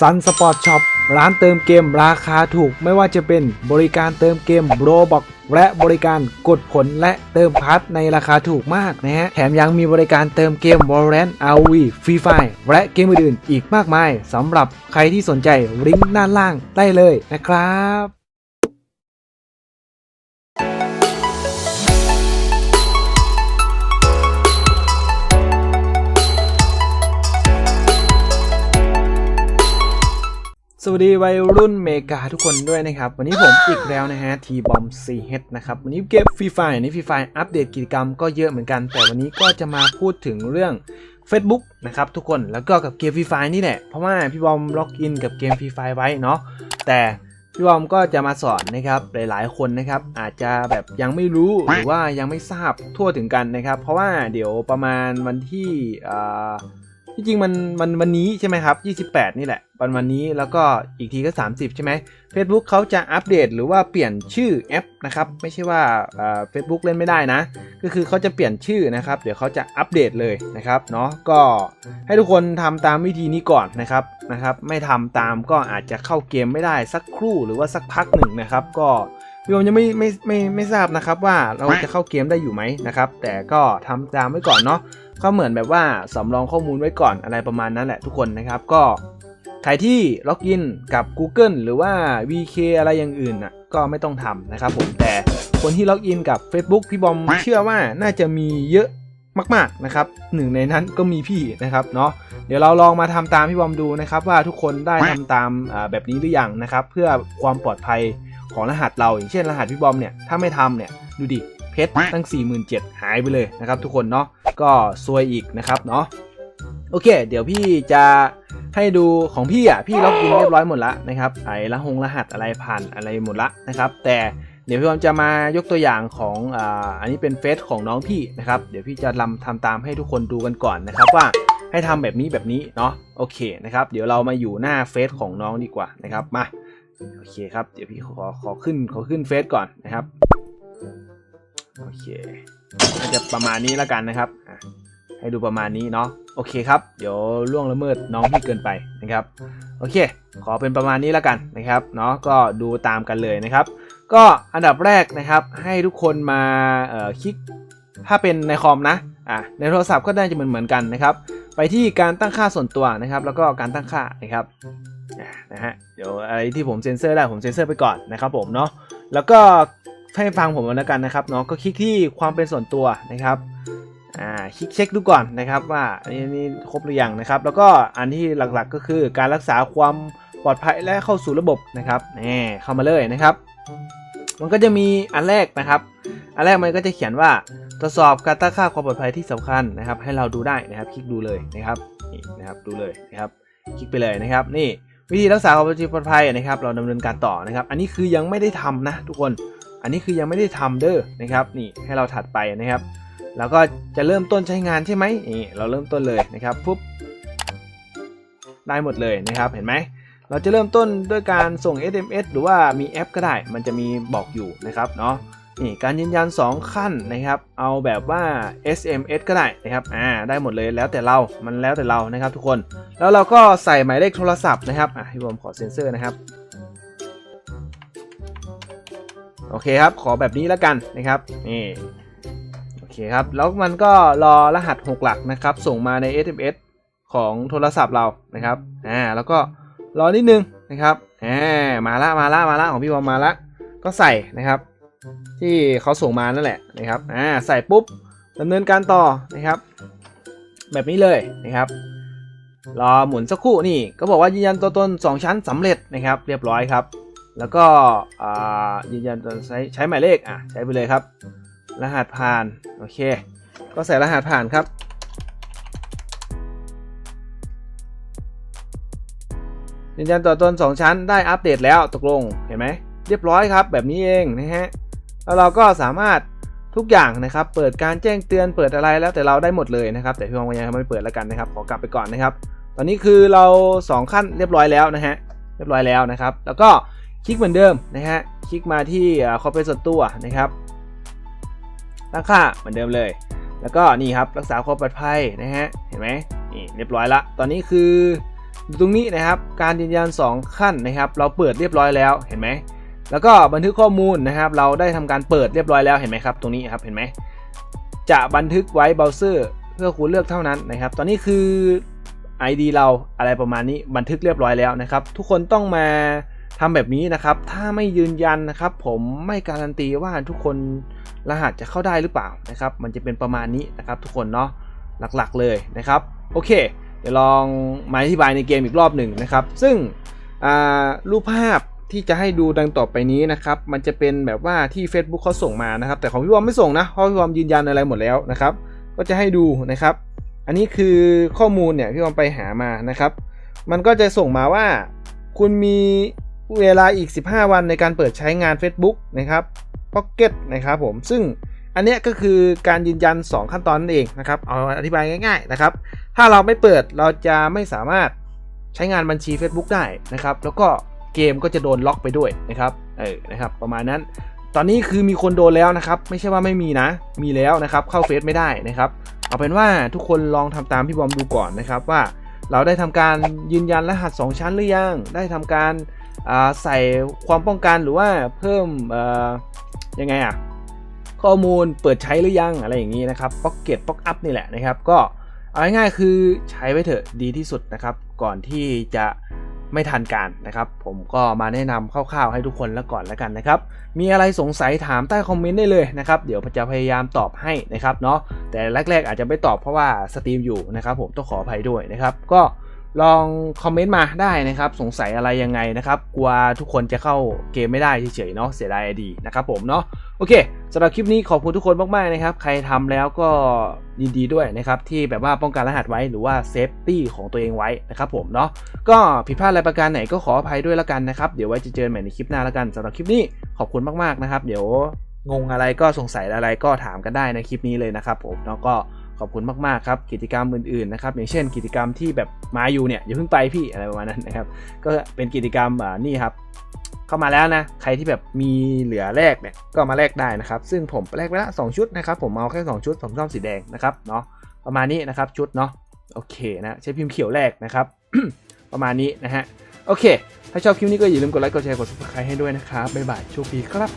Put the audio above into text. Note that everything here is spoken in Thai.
ซันสปอร์ตช็อปร้านเติมเกมราคาถูกไม่ว่าจะเป็นบริการเติมเกมโรบอกและบริการกดผลและเติมพาร์ทในราคาถูกมากนะฮะ แถมยังมีบริการเติมเกม Valorant RV Free Fire และเกมอื่นๆอีกมากมายสำหรับใครที่สนใจลิงก์ด้านล่างได้เลยนะครับ สวัสดีวัยรุ่นเมกาทุกคนด้วยนะครับ วันนี้ผมอีกแล้วนะฮะทีบอม CH นะครับ วันนี้เกมฟรีไฟนี่ฟรีไฟอัปเดตกิจกรรมก็เยอะเหมือนกัน แต่วันนี้ก็จะมาพูดถึงเรื่อง Facebook นะครับทุกคนแล้วก็กับเกมฟรีไฟนี่แหละ เพราะว่าพี่บอมล็อกอินกับเกมฟรีไฟไว้เนาะแต่พี่บอมก็จะมาสอนนะครับหลายๆคนนะครับอาจจะแบบยังไม่รู้หรือว่ายังไม่ทราบทั่วถึงกันนะครับ เพราะว่าเดี๋ยวประมาณวันที่อ่า ที่จริงมันมันวันนี้ใช่ไหมครับ 28 นี่แหละวันวันนี้แล้วก็อีกทีก็ 30 ใช่ไหม Facebook เขาจะอัปเดตหรือว่าเปลี่ยนชื่อแอปนะครับ ไม่ใช่ว่าเฟซบุ๊กเล่นไม่ได้นะ ก็คือเขาจะเปลี่ยนชื่อนะครับ เดี๋ยวเขาจะอัปเดตเลยนะครับเนาะก็ให้ทุกคนทำตามวิธีนี้ก่อนนะครับนะครับไม่ทำตามก็อาจจะเข้าเกมไม่ได้สักครู่หรือว่าสักพักหนึ่งนะครับ ก็พี่ผมยังไม่ไม่ไม่ไม่ทราบนะครับว่าเราจะเข้าเกมได้อยู่ไหมนะครับ แต่ก็ทำตามไว้ก่อนเนาะ ก็เหมือนแบบว่าสำรองข้อมูลไว้ก่อนอะไรประมาณนั้นแหละทุกคนนะครับ ก็ใครที่ล็อกอินกับ Google หรือว่า VK อะไรอย่างอื่นน่ะก็ไม่ต้องทำนะครับผมแต่คนที่ล็อกอินกับ Facebook พี่บอมเชื่อว่าน่าจะมีเยอะมากๆนะครับหนึ่งในนั้นก็มีพี่นะครับเนาะเดี๋ยวเราลองมาทำตามพี่บอมดูนะครับ ว่าทุกคนได้ทำตามแบบนี้หรือยังนะครับ เพื่อความปลอดภัยของรหัสเรา อย่างเช่นรหัสพี่บอมเนี่ยถ้าไม่ทำเนี่ยดูดิเพชรตั้ง 47,000หายไปเลยนะครับทุกคนเนาะ ก็ซวยอีกนะครับเนาะโอเค เดี๋ยวพี่จะให้ดูของพี่อะพี่ล็อกอินเรียบร้อยหมดละนะครับไอ้ละหงรหัสอะไรผ่านอะไรหมดละนะครับ แต่เดี๋ยวพี่อมจะมายกตัวอย่างของอ่าอันนี้เป็นเฟซของน้องพี่นะครับ เดี๋ยวพี่จะลำทำตามให้ทุกคนดูกันก่อนนะครับว่าให้ทำแบบนี้แบบนี้เนาะโอเคนะครับ เดี๋ยวเรามาอยู่หน้าเฟซของน้องดีกว่านะครับมาโอเคครับเดี๋ยวพี่ขอขอขึ้นขอขึ้นเฟซก่อนนะครับโอเคน่าจะประมาณนี้แล้วกันนะครับ ให้ดูประมาณนี้เนาะโอเคครับ เดี๋ยวล่วงละเมิดน้องพี่เกินไปนะครับ โอเค ขอเป็นประมาณนี้แล้วกันนะครับเนาะก็ดูตามกันเลยนะครับ ก็อันดับแรกนะครับ ให้ทุกคนมาคลิกถ้าเป็นในคอมนะอะในโทรศัพท์ก็ได้จะเหมือนเหมือนกันนะครับ ไปที่การตั้งค่าส่วนตัวนะครับ แล้วก็การตั้งค่านะครับนะฮะเดี๋ยวอะไรที่ผมเซ็นเซอร์ได้ผมเซ็นเซอร์ไปก่อนนะครับผมเนาะแล้วก็ ให้ฟังผมแล้วกันนะครับเนาะก็คลิกที่ความเป็นส่วนตัวนะครับอ่าคลิกเช็คดูก่อนนะครับว่าอันนี้นี่ครบหรือยังนะครับ แล้วก็อันที่หลักๆก็คือการรักษาความปลอดภัยและเข้าสู่ระบบนะครับนี่เข้ามาเลยนะครับ มันก็จะมีอันแรกนะครับ อันแรกมันก็จะเขียนว่าตรวจสอบการตั้งค่าความปลอดภัยที่สำคัญนะครับ ให้เราดูได้นะครับ คลิกดูเลยนะครับนี่นะครับดูเลยนะครับ คลิกไปเลยนะครับ นี่วิธีรักษาความปลอดภัยนะครับ เราดำเนินการต่อนะครับ อันนี้คือยังไม่ได้ทำนะทุกคน อันนี้คือยังไม่ได้ทำเด้อนะครับนี่ให้เราถัดไปนะครับ แล้วก็จะเริ่มต้นใช้งานใช่ไหมนี่เราเริ่มต้นเลยนะครับปุ๊บได้หมดเลยนะครับเห็นไหมเราจะเริ่มต้นด้วยการส่ง SMS หรือว่ามีแอปก็ได้ มันจะมีบอกอยู่นะครับเนาะนี่การยืนยัน 2 ขั้นนะครับ เอาแบบว่า SMS ก็ได้นะครับอ่าได้หมดเลยแล้วแต่เรา มันแล้วแต่เรานะครับทุกคน แล้วเราก็ใส่หมายเลขโทรศัพท์นะครับอะให้ผมขอเซ็นเซอร์นะครับ โอเคครับ ขอแบบนี้แล้วกันนะครับ นี่โอเคครับ แล้วมันก็รอรหัส 6 หลักนะครับ ส่งมาใน SMS ของโทรศัพท์เรานะครับ อ่า แล้วก็รอนิดนึงนะครับ อ่า มาละ มาละ มาละของพี่บอมมาละ ก็ใส่นะครับ ที่เขาส่งมานั่นแหละนะครับ อ่า ใส่ปุ๊บดำเนินการต่อนะครับ แบบนี้เลยนะครับ รอหมุนสักครู่นี่ ก็บอกว่ายืนยันตัวตน 2 ชั้นสำเร็จนะครับ เรียบร้อยครับ แล้วก็ยืนยันตัวใช้ใช้หมายเลขอะใช้ไปเลยครับ รหัสผ่านโอเค ก็ใส่รหัสผ่านครับยืนยันตัวตน 2 ชั้นได้อัปเดตแล้วตกลงเห็นไหมเรียบร้อยครับ แบบนี้เองนะฮะแล้วเราก็สามารถทุกอย่างนะครับ เปิดการแจ้งเตือนเปิดอะไรแล้วแต่เราได้หมดเลยนะครับ แต่พี่มองยังไม่เปิดแล้วกันนะครับขอกลับไปก่อนนะครับ ตอนนี้คือเรา 2 ขั้นเรียบร้อยแล้วนะฮะเรียบร้อยแล้วนะครับ แล้วก็ คลิกเหมือนเดิมนะฮะ คลิกมาที่คอมเป็นส่วนตัวนะครับ ตั้งค่าเหมือนเดิมเลย แล้วก็นี่ครับรักษาความปลอดภัยนะฮะ เห็นไหมนี่เรียบร้อยละ ตอนนี้คือดูตรงนี้นะครับ การยืนยัน 2 ขั้นนะครับ เราเปิดเรียบร้อยแล้ว เห็นไหม แล้วก็บันทึกข้อมูลนะครับ เราได้ทำการเปิดเรียบร้อยแล้ว เห็นไหมครับ ตรงนี้ครับ เห็นไหม จะบันทึกไว้เบราว์เซอร์เพื่อคุณเลือกเท่านั้นนะครับ ตอนนี้คือ ID เราอะไรประมาณนี้ บันทึกเรียบร้อยแล้วนะครับ ทุกคนต้องมา ทำแบบนี้นะครับ ถ้าไม่ยืนยันนะครับ ผมไม่การันตีว่าทุกคนรหัสจะเข้าได้หรือเปล่านะครับ มันจะเป็นประมาณนี้นะครับ ทุกคนเนาะหลักๆเลยนะครับ โอเค เดี๋ยวลองมาอธิบายในเกมอีกรอบหนึ่งนะครับ ซึ่งรูปภาพที่จะให้ดูดังต่อไปนี้นะครับ มันจะเป็นแบบว่าที่ Facebook เขาส่งมานะครับ แต่ของพี่วอมไม่ส่งนะเพราะพี่วอมยืนยันอะไรหมดแล้วนะครับ ก็จะให้ดูนะครับ อันนี้คือข้อมูลเนี่ยพี่วอมไปหามานะครับ มันก็จะส่งมาว่า คุณมี เวลาอีก 15 วันในการเปิดใช้งาน Facebook นะครับ Pocket นะครับผม ซึ่งอันนี้ก็คือการยืนยัน 2 ขั้นตอนนั่นเองนะครับ เอาอธิบายง่าย ๆนะครับ ถ้าเราไม่เปิดเราจะไม่สามารถใช้งานบัญชี Facebook ได้นะครับ แล้วก็เกมก็จะโดนล็อกไปด้วยนะครับ เออ นะครับ ประมาณนั้น ตอนนี้คือมีคนโดนแล้วนะครับ ไม่ใช่ว่าไม่มีนะ มีแล้วนะครับ เข้าเฟซไม่ได้นะครับ เอาเป็นว่าทุกคนลองทำตามพี่บอมดูก่อนนะครับว่าเราได้ทำการยืนยันรหัส 2 ชั้นหรือยัง ได้ทำการ ใส่ความป้องกันหรือว่าเพิ่มยังไงอะข้อมูลเปิดใช้หรือยังอะไรอย่างนี้นะครับพ็อกเก็ตพ็อกอัพนี่แหละนะครับ ก็เอาง่ายๆคือใช้ไว้เถอะดีที่สุดนะครับ ก่อนที่จะไม่ทันการนะครับ ผมก็มาแนะนำคร่าวๆให้ทุกคนแล้วก่อนแล้วกันนะครับ มีอะไรสงสัยถามใต้คอมเมนต์ได้เลยนะครับ เดี๋ยวจะพยายามตอบให้นะครับเนาะแต่แรกๆอาจจะไม่ตอบเพราะว่าสตรีมอยู่นะครับ ผมต้องขออภัยด้วยนะครับ ก็ ลองคอมเมนต์มาได้นะครับ สงสัยอะไรยังไงนะครับ กลัวทุกคนจะเข้าเกมไม่ได้เฉยๆเนาะเสียดายดีนะครับผมเนาะโอเคสำหรับคลิปนี้ขอบคุณทุกคนมากๆนะครับ ใครทำแล้วก็ยินดีด้วยนะครับ ที่แบบว่าป้องกันรหัสไว้หรือว่าเซฟตี้ของตัวเองไว้นะครับผมเนาะก็ผิดพลาดอะไรประการไหนก็ขออภัยด้วยแล้วกันนะครับ เดี๋ยวไว้จะเจอกันใหม่ในคลิปหน้าแล้วกันสำหรับคลิปนี้ขอบคุณมากๆนะครับ เดี๋ยวงงอะไรก็สงสัยอะไรก็ถามกันได้ในคลิปนี้เลยนะครับผมแล้วก็ ขอบคุณมากๆครับกิจกรรมอื่นๆนะครับอย่างเช่นกิจกรรมที่แบบมาอยู่เนี่ยอย่าเพิ่งไปพี่อะไรประมาณนั้นนะครับก็เป็นกิจกรรมอ่านี่ครับเข้ามาแล้วนะใครที่แบบมีเหลือแรกเนี่ยก็มาแลกได้นะครับ ซึ่งผมแลกไปละสองชุดนะครับผมเอาแค่สองชุดผมชอบสีแดงนะครับเนาะประมาณนี้นะครับชุดเนาะโอเคนะใช้พิมพ์เขียวแรกนะครับประมาณนี้นะฮะโอเค ถ้าชอบคลิปนี้ก็อย่าลืมกดไลค์กดแชร์กด subscribe ให้ด้วยนะครับบ๊ายบายโชคดีครับ